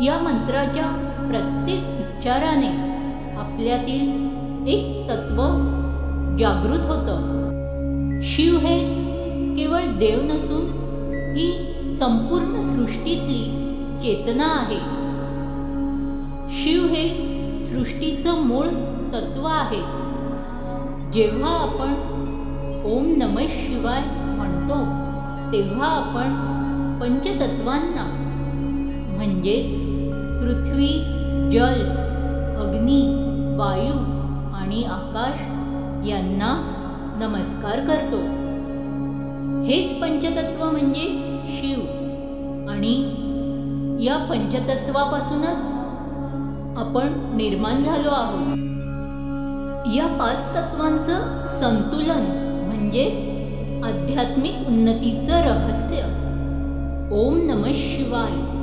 या मंत्राच्या प्रत्येक उच्चाराने आपल्यातील एक तत्व जागृत होतं. शिव हे केवळ देव नसून ही संपूर्ण सृष्टीतली चेतना आहे. शिव हे सृष्टीचं मूळ तत्व आहे. जेव्हा आपण ओम नम शिवाय म्हणतो तेव्हा आपण पंचतत्वांना म्हणजेच पृथ्वी जल अग्नी वायू आणि आकाश यांना नमस्कार करतो. हेच पंचतत्व म्हणजे शिव आणि या पंचतत्वापासूनच आपण निर्माण झालो आहोत. या पाच तत्वांचं संतुलन म्हणजेच आध्यात्मिक उन्नतीचं रहस्य. ओम नम शिवाय.